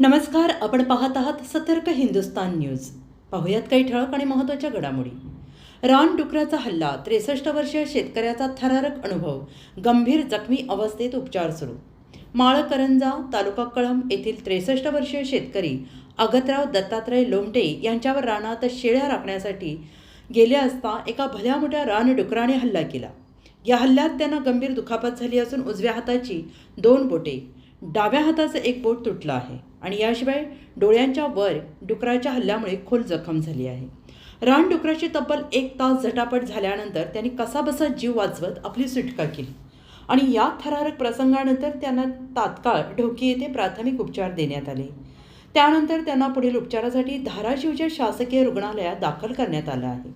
नमस्कार आपण पाहत आहात सतर्क हिंदुस्तान न्यूज. पाहुयात काही ठळक आणि महत्त्वाच्या घडामोडी. रानडुकराचा हल्ला त्रेसष्ट वर्षीय शेतकऱ्याचा थरारक अनुभव गंभीर जखमी अवस्थेत उपचार सुरू. माळकरंजा तालुका कळंब येथील त्रेसष्ट वर्षीय शेतकरी अगतराव दत्तात्रय लोमटे यांच्यावर रानात शेळ्या राखण्यासाठी गेले असता एका भल्या मोठ्या रानडुकराने हल्ला केला. या हल्ल्यात त्यांना गंभीर दुखापत झाली असून उजव्या हाताची दोन बोटे डाव्या हाताचं एक बोट तुटलं आहे. आणि याशिवाय डोळ्यांच्या वर डुकराच्या हल्ल्यामुळे खोल जखम झाली आहे. रानडुकराची तब्बल एक तास झटापट झाल्यानंतर त्यांनी कसाबसा जीव वाचवत आपली सुटका केली. आणि या थरारक प्रसंगानंतर त्यांना तात्काळ ढोकी येथे प्राथमिक उपचार देण्यात आले. त्यानंतर त्यांना पुढील उपचारासाठी धाराशिवच्या शासकीय रुग्णालयात दाखल करण्यात आलं आहे.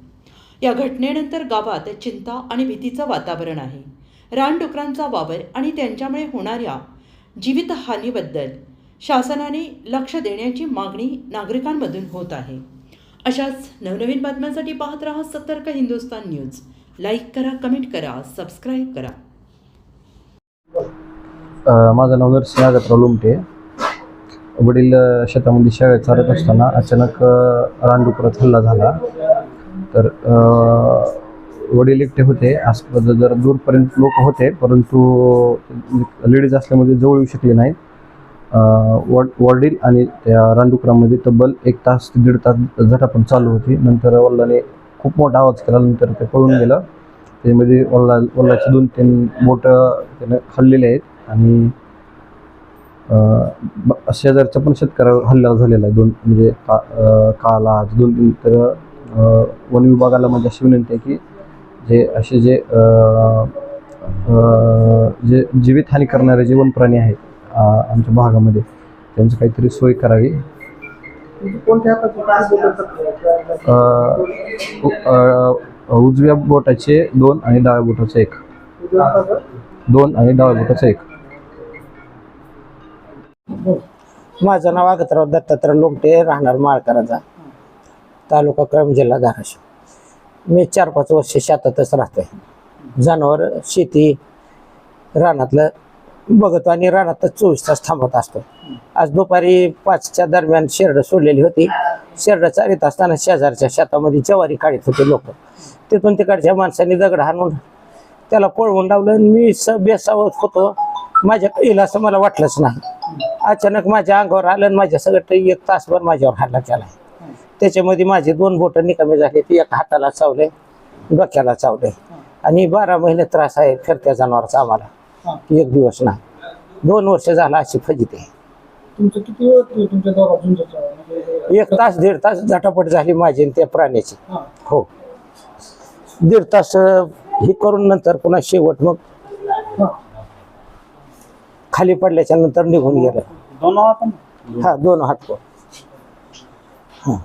या घटनेनंतर गावात चिंता आणि भीतीचं वातावरण आहे. रानडुकरांचा वावर आणि त्यांच्यामुळे होणाऱ्या जीवितहानीबद्दल शासनाने लक्ष देण्याची मागणी नागरिकांमधून होत आहे. अशाच नवनवीन बातम्यांसाठी पाहत राहा सतर्क हिंदुस्तान न्यूज. लाईक करा कमेंट करा सबस्क्राईब करा. माझं नाव नरसिंह आगतराव लोमटे. वडील शेतामध्ये शाळेत चालत असताना अचानक रानडुकरात हल्ला झाला. तर वडील एकटे होते. आसपास जरा दूरपर्यंत लोक होते परंतु लेडीज असल्यामुळे जवळ येऊ शकले नाहीत. वडील आणि त्या रानडुकरामध्ये तब्बल एक तास ते दीड तास झटापण चालू होती. नंतर वडिलांनी खूप मोठा आवाज केला. नंतर ते पळून गेलं. त्यामध्ये वल्ला वल्लाचे दोन तीन बोटं त्याने खाल्लेले आहेत. आणि शेजारच्या पण शेतकऱ्यावर हल्ला झालेला आहे. दोन म्हणजे का काला दोन तीन तर वन विभागाला माझी अशी विनंती आहे की जे असे जे जे जीवितहानी करणारे जे वनप्राणी आहेत आमच्या भागामध्ये. त्यांची काहीतरी सोय करावी. उजव्या बोटाचे दोन आणि डाव्या बोटाचे एक. दोन आणि डाव्या बोटाचे एक. माझं नाव आगतराव दत्तात्रय लोमटे राहणार माळकराचा. तालुका क्रम जिल्हा धाराशिव. मी चार पाच वर्ष शेतातच राहतोय. जनावर शेती रानातलं बघतो आणि रानातच चोवीस तास थांबत असतो. आज दुपारी पाचच्या दरम्यान शेरडं सोडलेली होती. शेरडं चारित असताना शेजारच्या शेतामध्ये ज्वारी काढत होते लोक. तिथून तिकडच्या माणसाने दगड हाणून त्याला पळवून लावलं मी स बेसावत होतो. माझ्या येईल असं मला वाटलंच नाही. अचानक माझ्या अंगावर आलं आणि माझ्या सगळं एक तासभर माझ्यावर हल्ला केला. त्याच्यामध्ये माझे दोन बोटं निकामी झाले. ती एक हाताला चावले डोक्याला चावले. आणि बारा महिने त्रास आहे फिरत्या जनावरचा आम्हाला. एक दिवस नाही दोन वर्ष झाला अशी फजिती. आहे तुमचं किती वेळ होती तुमच्या दोघा तुमच्या म्हणजे एक तास दीड तास झटापट झाली माझी आणि त्या प्राण्याची. हा. हो. दीड तास अं, हे करून नंतर पुन्हा शेवट मग हा. खाली पडल्याच्या नंतर निघून गेलं. दोन हा दोन हात हा.